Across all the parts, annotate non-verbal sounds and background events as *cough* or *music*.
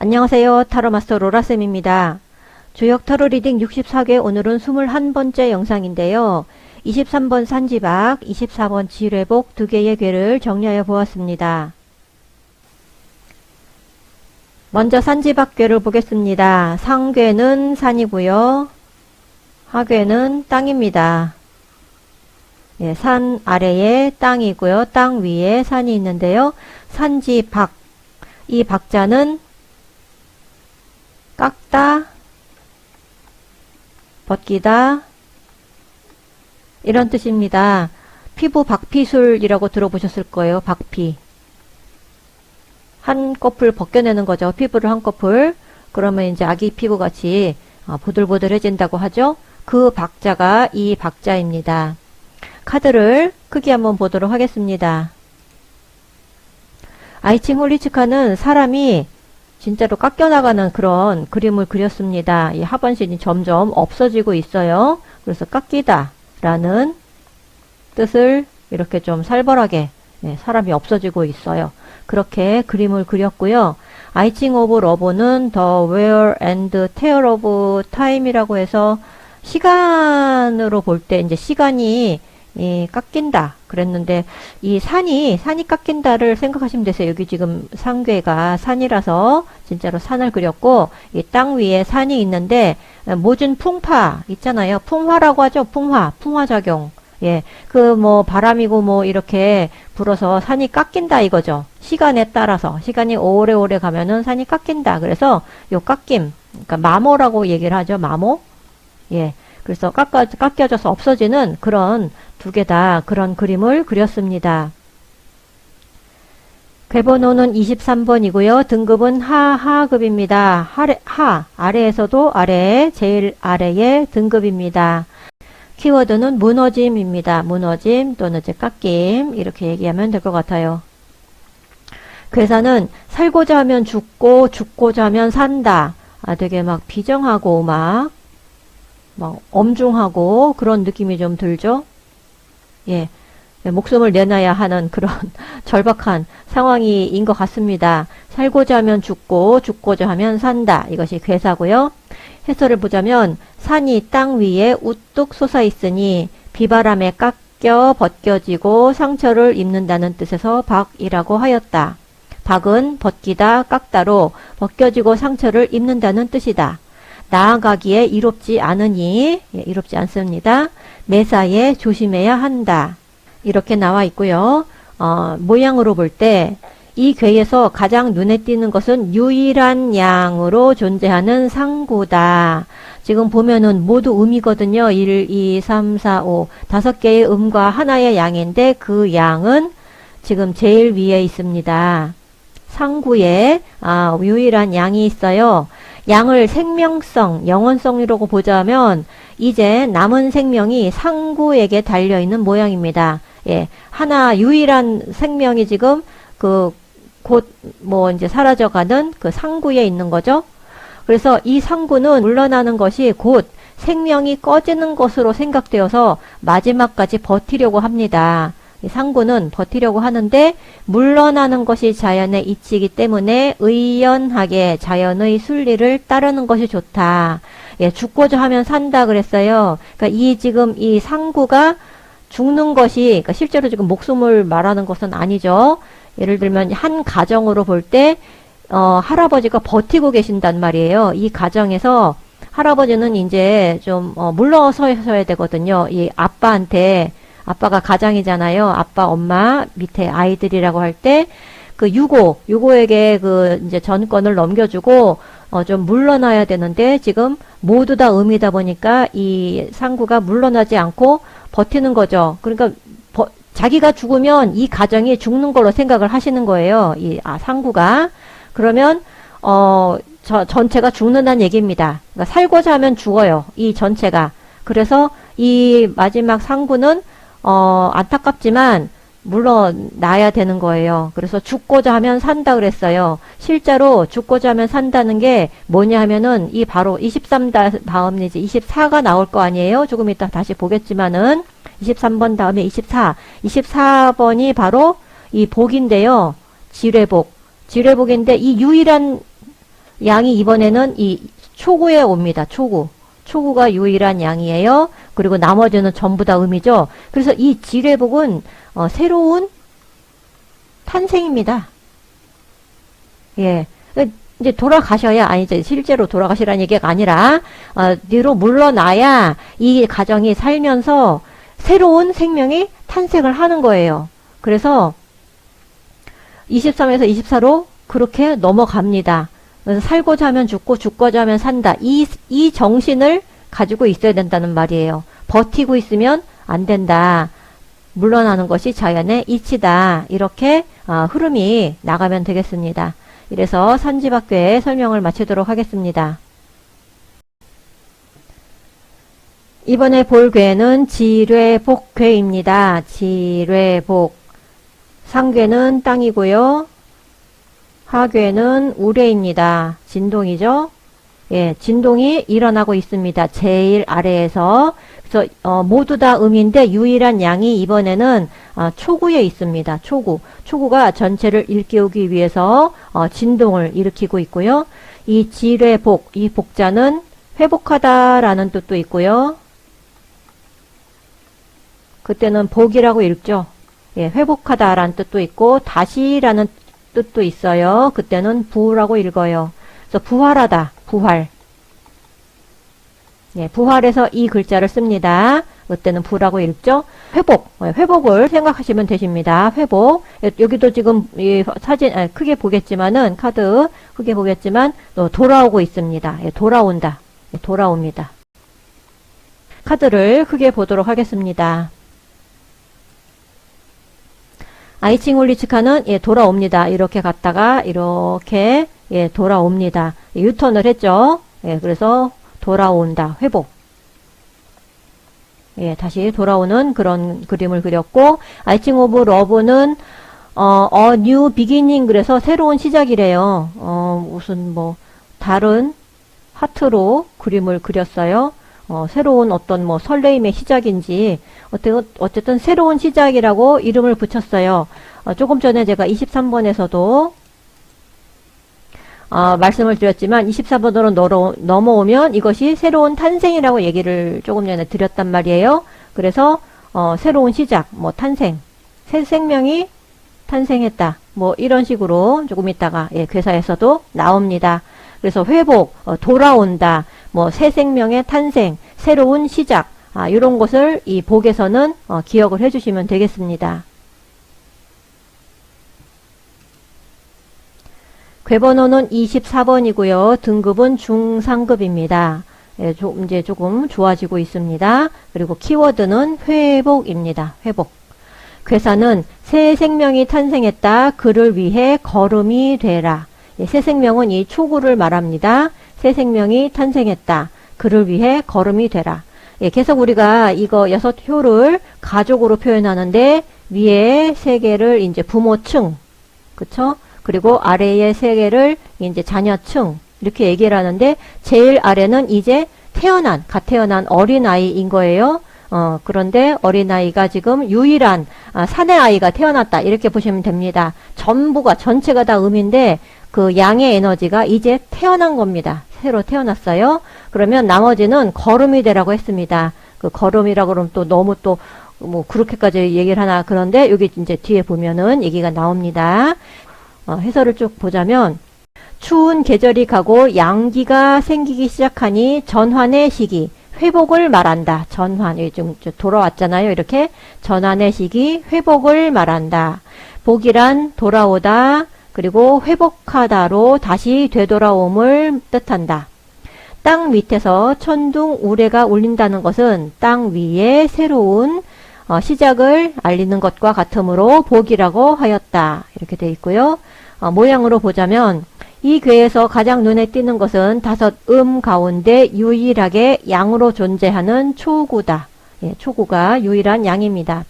안녕하세요. 타로마스터 로라쌤입니다. 조역 타로 리딩 64개 오늘은 21번째 영상인데요. 23번 산지박, 24번 지뢰복 두 개의 괴를 정리하여 보았습니다. 먼저 산지박 괴를 보겠습니다. 상괴는 산이고요. 하괴는 땅입니다. 예, 산 아래에 땅이고요. 땅 위에 산이 있는데요. 산지박, 이 박자는 깎다, 벗기다, 이런 뜻입니다. 피부 박피술이라고 들어보셨을 거예요. 박피. 한꺼풀 벗겨내는 거죠. 피부를 한 꺼풀. 그러면 이제 아기 피부 같이 어, 보들보들해진다고 하죠. 그 박자가 이 박자입니다. 카드를 크게 한번 보도록 하겠습니다. 아이칭 홀리치카는 사람이 진짜로 깎여나가는 그런 그림을 그렸습니다. 이 하반신이 점점 없어지고 있어요. 그래서 깎이다 라는 뜻을 이렇게 좀 살벌하게 예, 사람이 없어지고 있어요. 그렇게 그림을 그렸고요. 아이칭 오브 러브는 The Wear and Tear of Time이라고 해서 시간으로 볼 때 이제 시간이 이 깎인다 그랬는데 이 산이 산이 깎인다를 생각하시면 되세요. 여기 지금 상괴가 산이라서 진짜로 산을 그렸고 이 땅 위에 산이 있는데 모진 풍파 있잖아요. 풍화라고 하죠. 풍화 풍화 작용. 예, 그 뭐 바람이고 뭐 이렇게 불어서 산이 깎인다 이거죠. 시간에 따라서 시간이 오래오래 가면은 산이 깎인다. 그래서 요 깎임, 그러니까 마모라고 얘기를 하죠. 마모. 예, 그래서 깎아 깎여져서 없어지는 그런 두 개 다 그런 그림을 그렸습니다. 괴번호는 23번이고요. 등급은 하하급입니다. 하래, 하, 아래에서도 아래, 제일 아래의 등급입니다. 키워드는 무너짐입니다. 무너짐 또는 이제 깎임 이렇게 얘기하면 될 것 같아요. 괴사는 살고자 하면 죽고 죽고자 하면 산다. 아, 되게 막 비정하고 막, 막 엄중하고 그런 느낌이 좀 들죠? 예. 목숨을 내놔야 하는 그런 *laughs* 절박한 상황인 것 같습니다. 살고자 하면 죽고 죽고자 하면 산다. 이것이 괴사고요. 해설을 보자면 산이 땅 위에 우뚝 솟아 있으니 비바람에 깎여 벗겨지고 상처를 입는다는 뜻에서 박이라고 하였다. 박은 벗기다 깎다로 벗겨지고 상처를 입는다는 뜻이다. 나아가기에 이롭지 않으니 예, 이롭지 않습니다. 매사에 조심해야 한다. 이렇게 나와 있고요. 어, 모양으로 볼 때 이 괴에서 가장 눈에 띄는 것은 유일한 양으로 존재하는 상구다. 지금 보면은 모두 음이거든요. 1, 2, 3, 4, 5. 다섯 개의 음과 하나의 양인데 그 양은 지금 제일 위에 있습니다. 상구에 아, 유일한 양이 있어요. 양을 생명성, 영원성이라고 보자면 이제 남은 생명이 상구에게 달려 있는 모양입니다. 예, 하나 유일한 생명이 지금 그 곧 뭐 이제 사라져가는 그 상구에 있는 거죠. 그래서 이 상구는 물러나는 것이 곧 생명이 꺼지는 것으로 생각되어서 마지막까지 버티려고 합니다. 이 상구는 버티려고 하는데 물러나는 것이 자연의 이치이기 때문에 의연하게 자연의 순리를 따르는 것이 좋다. 예, 죽고자 하면 산다 그랬어요. 그러니까 이 지금 이 상구가 죽는 것이 그러니까 실제로 지금 목숨을 말하는 것은 아니죠. 예를 들면 한 가정으로 볼때 어, 할아버지가 버티고 계신단 말이에요. 이 가정에서 할아버지는 이제 좀 어, 물러서셔야 되거든요. 이 아빠한테 아빠가 가장이잖아요. 아빠, 엄마, 밑에 아이들이라고 할 때 그 유고, 유고에게 그 이제 전권을 넘겨주고 어, 좀 물러나야 되는데 지금 모두 다 음이다 보니까 이 상구가 물러나지 않고 버티는 거죠. 그러니까 버, 자기가 죽으면 이 가정이 죽는 걸로 생각을 하시는 거예요. 이 아, 상구가. 그러면 어, 저 전체가 죽는다는 얘기입니다. 그러니까 살고자 하면 죽어요. 이 전체가. 그래서 이 마지막 상구는 어, 안타깝지만 물러나야 되는 거예요. 그래서 죽고자 하면 산다 그랬어요. 실제로 죽고자 하면 산다는 게 뭐냐 하면은 이 바로 23 다음 이제 24가 나올 거 아니에요. 조금 이따 다시 보겠지만은 23번 다음에 24. 24번이 바로 이 복인데요. 지뢰복. 지뢰복인데 이 유일한 양이 이번에는 이 초구에 옵니다. 초구. 초구가 유일한 양이에요. 그리고 나머지는 전부 다 음이죠. 그래서 이 지뢰복은 어, 새로운 탄생입니다. 예. 이제 돌아가셔야 아니죠. 실제로 돌아가시라는 얘기가 아니라 어, 뒤로 물러나야 이 가정이 살면서 새로운 생명이 탄생을 하는 거예요. 그래서 23에서 24로 그렇게 넘어갑니다. 그래서 살고자 하면 죽고 죽고자 하면 산다. 이, 이 정신을 가지고 있어야 된다는 말이에요. 버티고 있으면 안 된다. 물러나는 것이 자연의 이치다. 이렇게 어, 흐름이 나가면 되겠습니다. 이래서 산지박교의 설명을 마치도록 하겠습니다. 이번에 볼 괴는 지뢰복괴입니다. 지뢰복. 상괴는 땅이고요. 하괴는 우레입니다. 진동이죠. 예, 진동이 일어나고 있습니다. 제일 아래에서. 그래서 어, 모두 다 음인데 유일한 양이 이번에는 어, 초구에 있습니다. 초구. 초구가 전체를 일깨우기 위해서 어, 진동을 일으키고 있고요. 이 지뢰복, 이 복자는 회복하다라는 뜻도 있고요. 그때는 복이라고 읽죠. 예, 회복하다라는 뜻도 있고 다시라는 뜻도 있어요. 그때는 부라고 읽어요. 그래서 부활하다, 부활. 예, 부활해서 이 글자를 씁니다. 그때는 부라고 읽죠. 회복, 예, 회복을 생각하시면 되십니다. 회복. 예, 여기도 지금 이 사진 아, 크게 보겠지만은 카드 크게 보겠지만 또 돌아오고 있습니다. 예, 돌아온다. 예, 돌아옵니다. 카드를 크게 보도록 하겠습니다. 아이칭올리치카는 예, 돌아옵니다. 이렇게 갔다가 이렇게 예, 돌아옵니다. 예, 유턴을 했죠. 예, 그래서 돌아온다. 회복. 예, 다시 돌아오는 그런 그림을 그렸고 아이칭 오브 러브는 어, 어, 뉴 비기닝 그래서 새로운 시작이래요. 어, 무슨 뭐 다른 하트로 그림을 그렸어요. 어, 새로운 어떤 뭐 설레임의 시작인지 어쨌든, 어쨌든 새로운 시작이라고 이름을 붙였어요. 어, 조금 전에 제가 23번에서도 어, 말씀을 드렸지만 24번으로 넘어, 넘어오면 이것이 새로운 탄생이라고 얘기를 조금 전에 드렸단 말이에요. 그래서 어, 새로운 시작, 뭐 탄생, 새 생명이 탄생했다. 뭐 이런 식으로 조금 있다가 예, 괴사에서도 나옵니다. 그래서 회복, 어, 돌아온다, 뭐 새 생명의 탄생, 새로운 시작, 아, 이런 것을 이 복에서는 어, 기억을 해주시면 되겠습니다. 괴번호는 24번이고요. 등급은 중상급입니다. 예, 조, 이제 조금 좋아지고 있습니다. 그리고 키워드는 회복입니다. 회복. 괴사는 새 생명이 탄생했다. 그를 위해 걸음이 되라. 예, 새 생명은 이 초구를 말합니다. 새 생명이 탄생했다. 그를 위해 걸음이 되라. 예, 계속 우리가 이거 여섯 효를 가족으로 표현하는데 위에 세 개를 이제 부모층, 그쵸? 그리고 아래에 세 개를 이제 자녀층 이렇게 얘기를 하는데 제일 아래는 이제 태어난 갓 태어난 어린 아이인 거예요. 어, 그런데 어린아이가 지금 유일한 아, 사내 아이가 태어났다 이렇게 보시면 됩니다. 전부가 전체가 다 음인데 그 양의 에너지가 이제 태어난 겁니다. 새로 태어났어요. 그러면 나머지는 걸음이 되라고 했습니다. 그 걸음이라고 그러면 또 너무 또 뭐 그렇게까지 얘기를 하나 그런데 여기 이제 뒤에 보면은 얘기가 나옵니다. 어, 해설을 쭉 보자면 추운 계절이 가고 양기가 생기기 시작하니 전환의 시기 회복을 말한다. 전환 좀 돌아왔잖아요. 이렇게 전환의 시기 회복을 말한다. 복이란 돌아오다 그리고 회복하다로 다시 되돌아옴을 뜻한다. 땅 밑에서 천둥 우레가 울린다는 것은 땅 위에 새로운 어, 시작을 알리는 것과 같으므로 복이라고 하였다. 이렇게 되어 있고요. 어, 모양으로 보자면 이 괴에서 가장 눈에 띄는 것은 다섯 음 가운데 유일하게 양으로 존재하는 초구다. 예, 초구가 유일한 양입니다.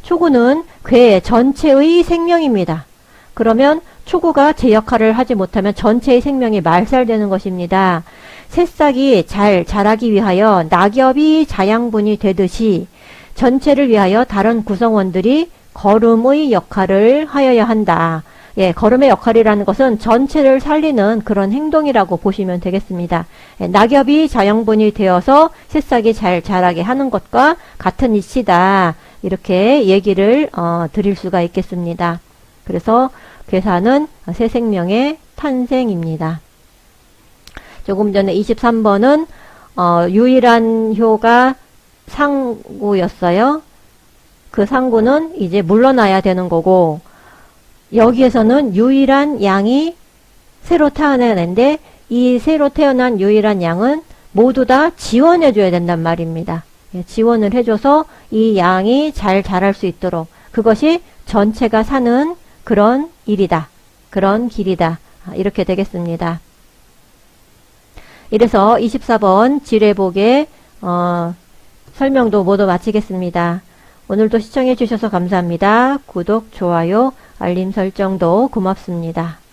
초구는 괴 전체의 생명입니다. 그러면 초구가 제 역할을 하지 못하면 전체의 생명이 말살되는 것입니다. 새싹이 잘 자라기 위하여 낙엽이 자양분이 되듯이 전체를 위하여 다른 구성원들이 걸음의 역할을 하여야 한다. 예, 걸음의 역할이라는 것은 전체를 살리는 그런 행동이라고 보시면 되겠습니다. 예, 낙엽이 자연분이 되어서 새싹이 잘 자라게 하는 것과 같은 이치다. 이렇게 얘기를 어, 드릴 수가 있겠습니다. 그래서 괴사는 새 생명의 탄생입니다. 조금 전에 23번은 어, 유일한 효가 상구였어요. 그 상구는 이제 물러나야 되는 거고 여기에서는 유일한 양이 새로 태어나는데 이 새로 태어난 유일한 양은 모두 다 지원해 줘야 된단 말입니다. 예, 지원을 해줘서 이 양이 잘 자랄 수 있도록 그것이 전체가 사는 그런 일이다. 그런 길이다. 아, 이렇게 되겠습니다. 이래서 24번 지뢰복의 어, 설명도 모두 마치겠습니다. 오늘도 시청해 주셔서 감사합니다. 구독, 좋아요, 알림 설정도 고맙습니다.